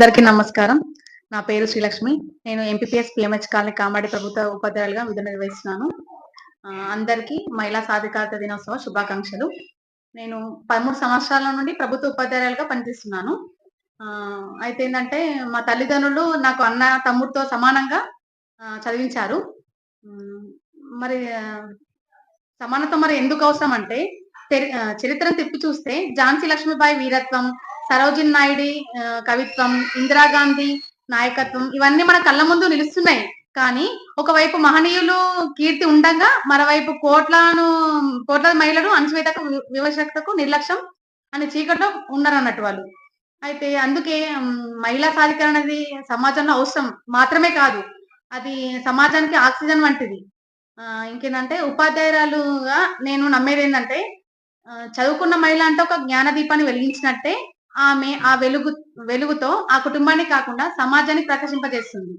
అందరికీ నమస్కారం. నా పేరు శ్రీలక్ష్మి. నేను ఎంపీపీఎస్ పిఎంహెచ్ కాలనీ కామాడి ప్రభుత్వ ఉపాధ్యాయులుగా విధులు నిర్వహిస్తున్నాను. అందరికీ మహిళా సాధికారత దినోత్సవ శుభాకాంక్షలు. నేను పదమూడు సంవత్సరాల నుండి ప్రభుత్వ ఉపాధ్యాయులుగా పనిచేస్తున్నాను. ఆ, అయితే ఏంటంటే మా తల్లిదండ్రులు నాకు అన్న తమ్ముడితో సమానంగా చదివించారు. మరి సమానత మరి ఎందుకు అవసరం అంటే చరిత్రను తిప్పి చూస్తే ఝాన్సీ లక్ష్మీబాయి వీరత్వం సరోజిన్ నాయుడి కవిత్వం ఇందిరాగాంధీ నాయకత్వం ఇవన్నీ మన కళ్ళ ముందు నిలుస్తున్నాయి. కానీ ఒకవైపు మహనీయులు కీర్తి ఉండగా మరోవైపు కోట్లను కోట్ల మహిళలు అణచివేతకు వివశక్తకు నిర్లక్ష్యం అనే చీకట్లో ఉన్నారు అన్నట్టు వాళ్ళు. అయితే అందుకే మహిళా సాధికారణ అనేది సమాజంలో అవసరం మాత్రమే కాదు. అది సమాజానికి ఆక్సిజన్ వంటిది. ఆ, ఇంకేంటంటే ఉపాధ్యాయురాలుగా నేను నమ్మేది ఏంటంటే చదువుకున్న మహిళ అంటే ఒక జ్ఞాన దీపాన్ని వెలిగించినట్టే ఆమె ఆ వెలుగు వెలుగుతో ఆ కుటుంబాన్ని కాకుండా సమాజాన్ని ప్రకాశింపజేస్తుంది.